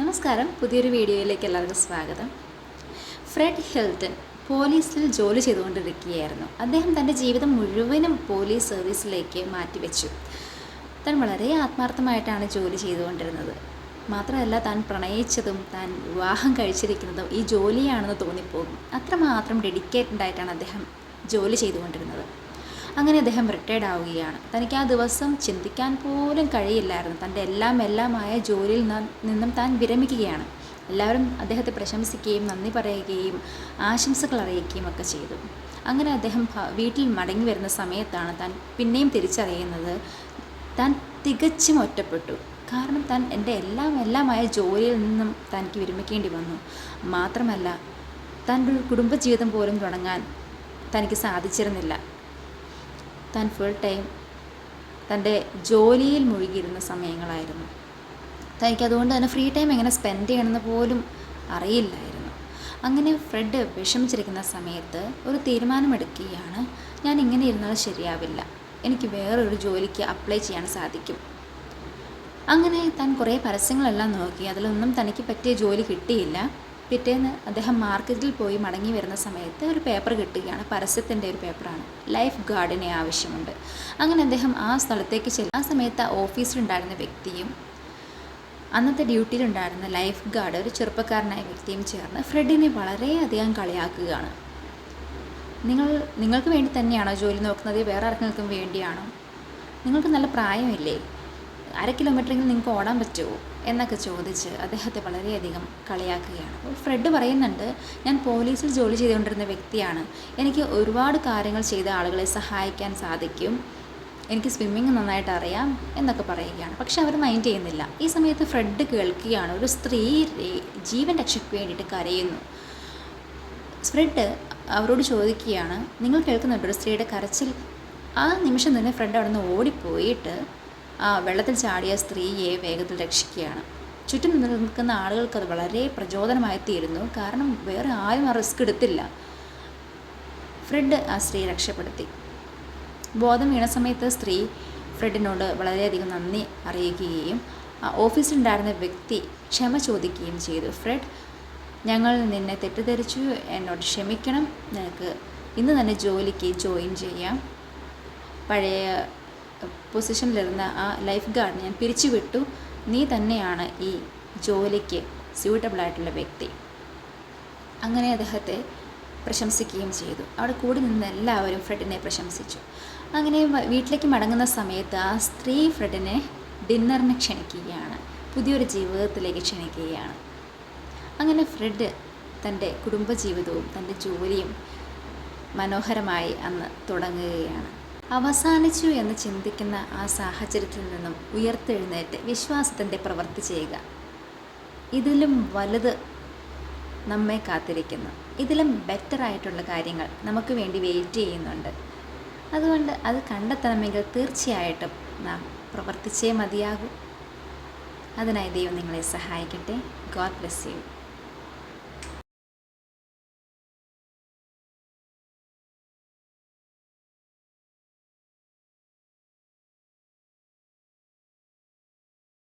നമസ്കാരം. പുതിയൊരു വീഡിയോയിലേക്ക് എല്ലാവർക്കും സ്വാഗതം. ഫ്രെഡ് ഹിൽട്ടൺ പോലീസിൽ ജോലി ചെയ്തുകൊണ്ടിരിക്കുകയായിരുന്നു. അദ്ദേഹം തന്റെ ജീവിതം മുഴുവനും പോലീസ് സർവീസിലേക്ക് മാറ്റിവെച്ചു. താൻ വളരെ ആത്മാർത്ഥമായിട്ടാണ് ജോലി ചെയ്തുകൊണ്ടിരുന്നത്. മാത്രമല്ല താൻ പ്രണയിച്ചതും താൻ വിവാഹം കഴിച്ചിരിക്കുന്നതും ഈ ജോലിയാണെന്ന് തോന്നിപ്പോകും. അത്രമാത്രം ഡെഡിക്കേറ്റഡ് ആയിട്ടാണ് അദ്ദേഹം ജോലി ചെയ്തുകൊണ്ടിരുന്നത്. അങ്ങനെ അദ്ദേഹം റിട്ടയർഡ് ആവുകയാണ്. തനിക്ക് ആ ദിവസം ചിന്തിക്കാൻ പോലും കഴിയില്ലായിരുന്നു. തന്റെ എല്ലാം എല്ലാമായ ജോലിയിൽ നിന്നും താൻ വിരമിക്കുകയാണ്. എല്ലാവരും അദ്ദേഹത്തെ പ്രശംസിക്കുകയും നന്ദി പറയുകയും ആശംസകൾ അറിയിക്കുകയും ഒക്കെ ചെയ്തു. അങ്ങനെ അദ്ദേഹം വീട്ടിൽ മടങ്ങി വരുന്ന സമയത്താണ് താൻ പിന്നെയും തിരിച്ചറിയുന്നത്. താൻ തികച്ചും ഒറ്റപ്പെട്ടു. കാരണം താൻ എന്റെ എല്ലാം എല്ലാമായ ജോലിയിൽ നിന്നും തനിക്ക് വിരമിക്കേണ്ടി വന്നു. മാത്രമല്ല തന്റെ കുടുംബജീവിതം പോലും തുടങ്ങാൻ തനിക്ക് സാധിച്ചിരുന്നില്ല. താൻ ഫുൾ ടൈം തന്റെ ജോലിയിൽ മുഴുകിയിരുന്ന സമയങ്ങളായിരുന്നു. തനിക്ക് അതുകൊണ്ട് തന്നെ ഫ്രീ ടൈം എങ്ങനെ സ്പെൻഡ് ചെയ്യണമെന്ന് പോലും അറിയില്ലായിരുന്നു. അങ്ങനെ ഫ്രെഡ് വിഷമിച്ചിരിക്കുന്ന സമയത്ത് ഒരു തീരുമാനമെടുക്കുകയാണ്. ഞാൻ ഇങ്ങനെ ഇരുന്നാൽ ശരിയാവില്ല. എനിക്ക് വേറൊരു ജോലിക്ക് അപ്ലൈ ചെയ്യാൻ സാധിക്കും. അങ്ങനെ താൻ കുറേ പരസ്യങ്ങളെല്ലാം നോക്കി. അതിലൊന്നും തനിക്ക് പറ്റിയ ജോലി കിട്ടിയില്ല. പിറ്റേന്ന് അദ്ദേഹം മാർക്കറ്റിൽ പോയി മടങ്ങി വരുന്ന സമയത്ത് ഒരു പേപ്പർ കിട്ടുകയാണ്. പരസ്യത്തിന്റെ ഒരു പേപ്പറാണ് ലൈഫ് ഗാർഡിനെ ആവശ്യമുണ്ട്. അങ്ങനെ അദ്ദേഹം ആ സ്ഥലത്തേക്ക് ചെല്ലും ആ സമയത്ത് ആ ഓഫീസിലുണ്ടായിരുന്ന വ്യക്തിയും അന്നത്തെ ഡ്യൂട്ടിയിലുണ്ടായിരുന്ന ലൈഫ് ഗാർഡ് ഒരു ചെറുപ്പക്കാരനായ വ്യക്തിയും ചേർന്ന് ഫ്രെഡിനെ വളരെയധികം കളിയാക്കുകയാണ്. നിങ്ങൾ നിങ്ങൾക്ക് വേണ്ടി തന്നെയാണോ ജോലി നോക്കുന്നത്? വേറെ ആർക്കും വേണ്ടിയാണോ? നിങ്ങൾക്ക് നല്ല പ്രായമില്ലേ? അര കിലോമീറ്ററെങ്കിലും നിങ്ങൾക്ക് ഓടാൻ പറ്റുമോ? എന്നൊക്കെ ചോദിച്ച് അദ്ദേഹത്തെ വളരെയധികം കളിയാക്കുകയാണ്. അപ്പോൾ ഫ്രെഡ് പറയുന്നുണ്ട് ഞാൻ പോലീസിൽ ജോലി ചെയ്തുകൊണ്ടിരുന്ന വ്യക്തിയാണ്. എനിക്ക് ഒരുപാട് കാര്യങ്ങൾ ചെയ്ത ആളുകളെ സഹായിക്കാൻ സാധിക്കും. എനിക്ക് സ്വിമ്മിങ് നന്നായിട്ട് അറിയാം എന്നൊക്കെ പറയുകയാണ്. പക്ഷെ അവർ മൈൻഡ് ചെയ്യുന്നില്ല. ഈ സമയത്ത് ഫ്രെഡ് കേൾക്കുകയാണ് ഒരു സ്ത്രീ ജീവൻ രക്ഷയ്ക്ക് വേണ്ടിയിട്ട് കരയുന്നു. ഫ്രെഡ് അവരോട് ചോദിക്കുകയാണ് നിങ്ങൾ കേൾക്കുന്നുണ്ട് ഒരു സ്ത്രീയുടെ കരച്ചിൽ? ആ നിമിഷം തന്നെ ഫ്രെഡ് അവിടെ നിന്ന് ഓടിപ്പോയിട്ട് വെള്ളത്തിൽ ചാടിയ സ്ത്രീയെ വേഗത്തിൽ രക്ഷിക്കുകയാണ്. ചുറ്റും നിൽക്കുന്ന ആളുകൾക്ക് അത് വളരെ പ്രചോദനമായി തീരുന്നു. കാരണം വേറെ ആരും ആ റിസ്ക് എടുത്തില്ല. ഫ്രെഡ് ആ സ്ത്രീ രക്ഷപ്പെടുത്തി. ബോധം വീണ സമയത്ത് സ്ത്രീ ഫ്രെഡിനോട് വളരെയധികം നന്ദി അറിയിക്കുകയും ഓഫീസിലുണ്ടായിരുന്ന വ്യക്തി ക്ഷമ ചോദിക്കുകയും ചെയ്തു. ഫ്രെഡ് ഞങ്ങൾ നിന്നെ തെറ്റിദ്ധരിച്ചു. എന്നോട് ക്ഷമിക്കണം. നിനക്ക് ഇന്ന് തന്നെ ജോലിക്ക് ജോയിൻ ചെയ്യാം. പഴയ പൊസിഷനിലിരുന്ന ആ ലൈഫ് ഗാർഡ് ഞാൻ പിരിച്ചുവിട്ടു. നീ തന്നെയാണ് ഈ ജോലിക്ക് സ്യൂട്ടബിൾ ആയിട്ടുള്ള വ്യക്തി. അങ്ങനെ അദ്ദേഹത്തെ പ്രശംസിക്കുകയും ചെയ്തു. അവിടെ കൂടി നിന്ന് എല്ലാവരും ഫ്രെഡിനെ പ്രശംസിച്ചു. അങ്ങനെ വീട്ടിലേക്ക് മടങ്ങുന്ന സമയത്ത് ആ സ്ത്രീ ഫ്രെഡിനെ ഡിന്നറിന് ക്ഷണിക്കുകയാണ്. പുതിയൊരു ജീവിതത്തിലേക്ക് ക്ഷണിക്കുകയാണ്. അങ്ങനെ ഫ്രെഡ് തന്റെ കുടുംബജീവിതവും തന്റെ ജോലിയും മനോഹരമായി അന്ന് തുടങ്ങുകയാണ്. അവസാനിച്ചു എന്ന് ചിന്തിക്കുന്ന ആ സാഹചര്യത്തിൽ നിന്നും ഉയർത്തെഴുന്നേറ്റ് വിശ്വാസത്തിന്റെ പ്രവൃത്തി ചെയ്യുക. ഇതിലും വലുത് നമ്മെ കാത്തിരിക്കുന്നു. ഇതിലും ബെറ്റർ ആയിട്ടുള്ള കാര്യങ്ങൾ നമുക്ക് വേണ്ടി വെയിറ്റ് ചെയ്യുന്നുണ്ട്. അതുകൊണ്ട് അത് കണ്ടെത്തണമെങ്കിൽ തീർച്ചയായിട്ടും നാം പ്രവർത്തിച്ചേ മതിയാകൂ. അതിനായി ദൈവം നിങ്ങളെ സഹായിക്കട്ടെ. God bless you